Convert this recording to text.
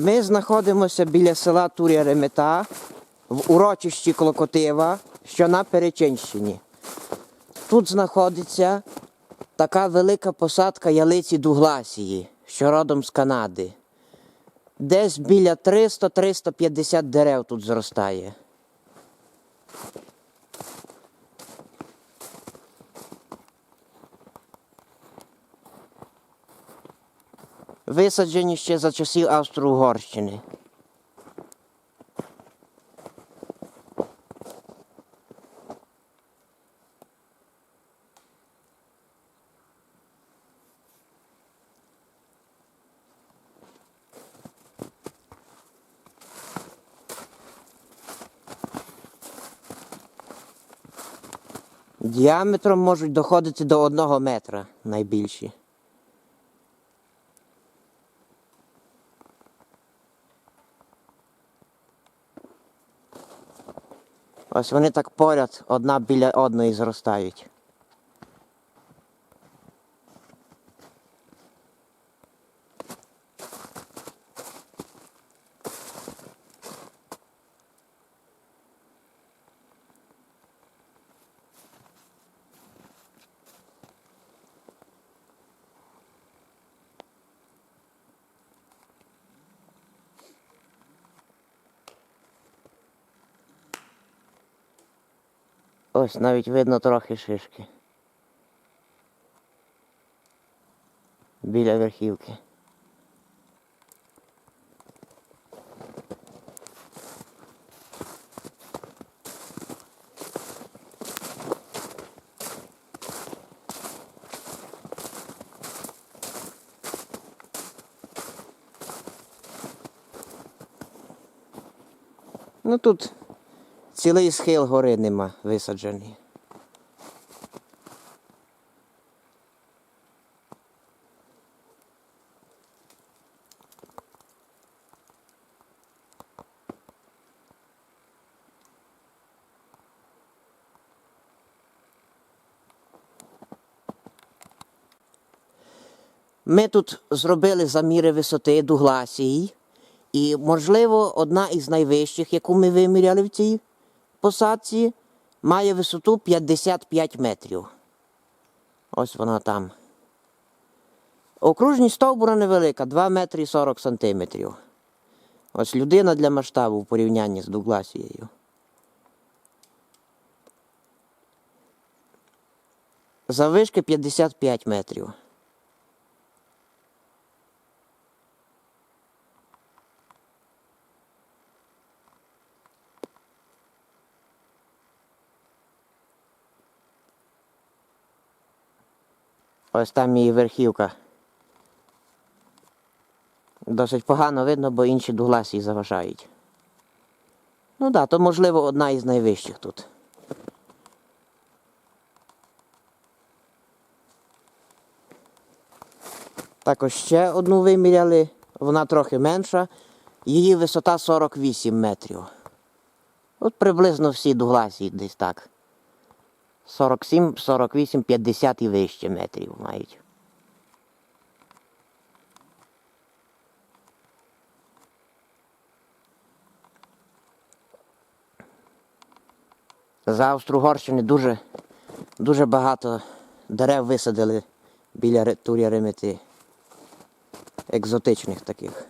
Ми знаходимося біля села Туря Ремета в урочищі Клокотива, що на Перечинщині. Тут знаходиться така велика посадка ялиці Дугласії, що родом з Канади. Десь біля 300-350 дерев тут зростає. Висаджені ще за часів Австро-Угорщини. Діаметром можуть доходити до одного метра найбільші. Ось вони так поряд одна біля одної зростають. Ось навіть видно трохи шишки. Біля верхівки. Ну тут цілий схил гори нема висаджений. Ми тут зробили заміри висоти Дугласії, і, можливо, одна із найвищих, яку ми виміряли в цій посадці, має висоту 55 метрів. Ось вона там. Окружність стовбура невелика, 2 метри 40 сантиметрів. Ось людина для масштабу в порівнянні з Дугласією. Завишки 55 метрів. Ось там її верхівка. Досить погано видно, бо інші дугласії заважають. Ну так, да, то можливо одна із найвищих тут. Також ще одну виміряли, вона трохи менша. Її висота 48 метрів. От приблизно всі дугласії десь так. 47, 48, 50 і вище метрів мають. За Австро-Угорщини дуже, дуже багато дерев висадили біля Туря Ремети. Екзотичних таких.